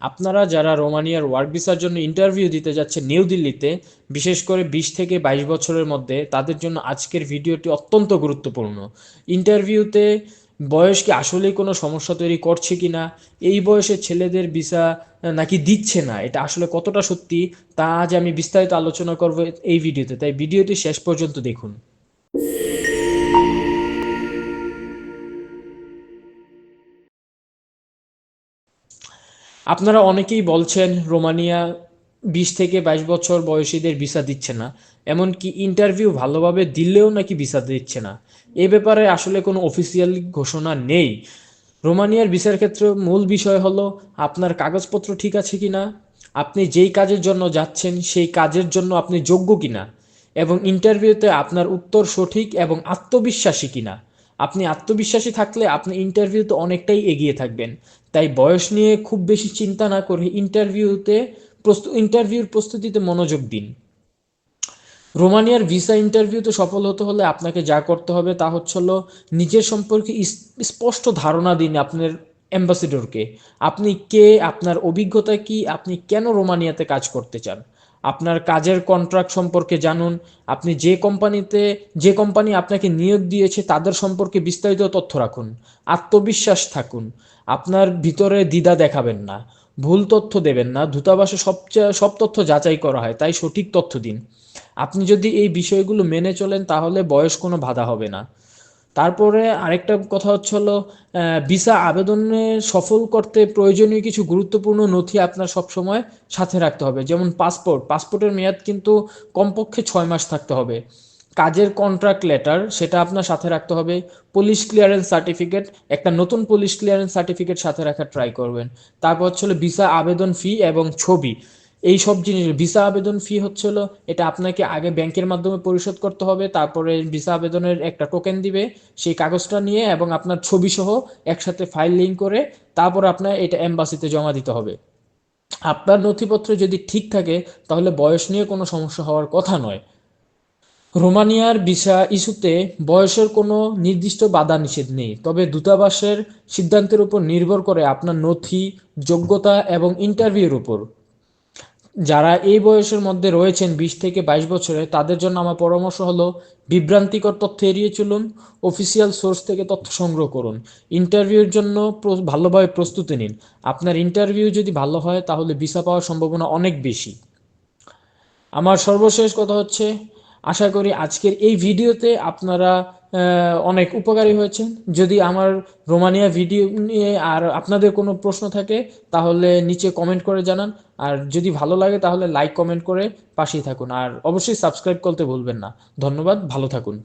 আপনারা যারা রোমানিয়ার ওয়ার্ক ভিসার জন্য ইন্টারভিউ দিতে যাচ্ছেন নিউ দিল্লিতে, বিশেষ করে বিশ থেকে বাইশ বছরের মধ্যে, তাদের জন্য আজকের ভিডিওটি অত্যন্ত গুরুত্বপূর্ণ। ইন্টারভিউতে বয়স কি আসলেই কোনো সমস্যা তৈরি করছে কি না, এই বয়সের ছেলেদের ভিসা নাকি দিচ্ছে না, এটা আসলে কতটা সত্যি, তা আজ আমি বিস্তারিত আলোচনা করব এই ভিডিওতে। তাই ভিডিওটি শেষ পর্যন্ত দেখুন। আপনারা অনেকেই বলছেন রোমানিয়া বিশ থেকে বাইশ বছর বয়সীদের ভিসা দিচ্ছে না। এমনকি ইন্টারভিউ ভালোভাবে দিলেও নাকি ভিসা দিচ্ছে না। এ ব্যাপারে আসলে কোনো অফিসিয়াল ঘোষণা নেই। রোমানিয়ার ভিসার ক্ষেত্রে মূল বিষয় হলো, আপনার কাগজপত্র ঠিক আছে কি না আপনি যেই কাজের জন্য যাচ্ছেন, সেই কাজের জন্য আপনি যোগ্য কিনা? এবং ইন্টারভিউতে আপনার উত্তর সঠিক এবং আত্মবিশ্বাসী কিনা? আপনি আত্মবিশ্বাসী থাকলে আপনি ইন্টারভিউতে অনেকটাই এগিয়ে থাকবেন। তাই বয়স নিয়ে খুব বেশি চিন্তা না করে ইন্টারভিউতে ইন্টারভিউর প্রস্তুতিতে মনোযোগ দিন। রোমানিয়ার ভিসা ইন্টারভিউতে সফল হতে হলে আপনাকে যা করতে হবে তা হচ্ছে হলো নিজের সম্পর্কে স্পষ্ট ধারণা দিন আপনার অ্যাম্বাসেডরকে আপনি কে, আপনার অভিজ্ঞতা কি, আপনি কেন রোমানিয়াতে কাজ করতে চান? আপনার কাজের কন্ট্রাক্ট সম্পর্কে জানুন। আপনি যে কোম্পানিতে, যে কোম্পানি আপনাকে নিয়োগ দিয়েছে তাদের সম্পর্কে বিস্তারিত তথ্য রাখুন। আত্মবিশ্বাস থাকুন। আপনার ভিতরে দ্বিধা দেখাবেন না। ভুল তথ্য দেবেন না। দূতাবাসে সবচেয়ে সব তথ্য যাচাই করা হয়, তাই সঠিক তথ্য দিন। আপনি যদি এই বিষয়গুলো মেনে চলেন তাহলে বয়স কোনো বাধা হবে না। তারপরে আরেকটা কথা হচ্ছে হলো ভিসা আবেদনে সফল করতে প্রয়োজনীয় কিছু গুরুত্বপূর্ণ নথি আপনার সবসময় সাথে রাখতে হবে। যেমন পাসপোর্ট। পাসপোর্টের মেয়াদ কিন্তু কমপক্ষে ছয় মাস থাকতে হবে। কাজের কন্ট্রাক্ট লেটার সেটা আপনার সাথে রাখতে হবে। পুলিশ ক্লিয়ারেন্স সার্টিফিকেট একটা নতুন পুলিশ ক্লিয়ারেন্স সার্টিফিকেট সাথে রাখার ট্রাই করবেন। তারপর হচ্ছে ভিসা আবেদন ফি এবং ছবি। এই সব জিনিস ভিসা আবেদন ফি হচ্ছিল এটা আপনাকে আগে ব্যাংকের মাধ্যমে পরিশোধ করতে হবে, তারপরে ভিসা আবেদনের একটা টোকেন দিবে, সেই কাগজটা নিয়ে এবং আপনার ছবি সহ একসাথে ফাইল লিঙ্ক করে, তারপর আপনার এটা এম্বাসিতে জমা দিতে হবে। আপনার নথিপত্র যদি ঠিক থাকে, তাহলে বয়স নিয়ে কোনো সমস্যা হওয়ার কথা নয়। রোমানিয়ার ভিসা ইস্যুতে বয়সের কোনো নির্দিষ্ট বাধা নিষেধ নেই, তবে দূতাবাসের সিদ্ধান্তের উপর নির্ভর করে আপনার নথি, যোগ্যতা এবং ইন্টারভিউর উপর। যারা এই বয়সের মধ্যে রয়েছেন, বিশ থেকে বাইশ বছরে তাদের জন্য আমার পরামর্শ হলো, বিভ্রান্তিকর তথ্য এড়িয়ে চলুন অফিসিয়াল সোর্স থেকে তথ্য সংগ্রহ করুন। ইন্টারভিউর জন্য ভালোভাবে প্রস্তুতি নিন। আপনার ইন্টারভিউ যদি ভালো হয়, তাহলে ভিসা পাওয়ার সম্ভাবনা অনেক বেশি। আমার সর্বশেষ কথা হচ্ছে, আশা করি আজকের এই ভিডিওতে আপনারা অনেক উপকারী হয়েছেন। যদি আমার রোমানিয়া ভিডিও নিয়ে আর আপনাদের কোনো প্রশ্ন থাকে, তাহলে নিচে কমেন্ট করে জানান। আর যদি ভালো লাগে তাহলে লাইক কমেন্ট করে পাশেই থাকুন। আর অবশ্যই সাবস্ক্রাইব করতে ভুলবেন না। ধন্যবাদ, ভালো থাকুন।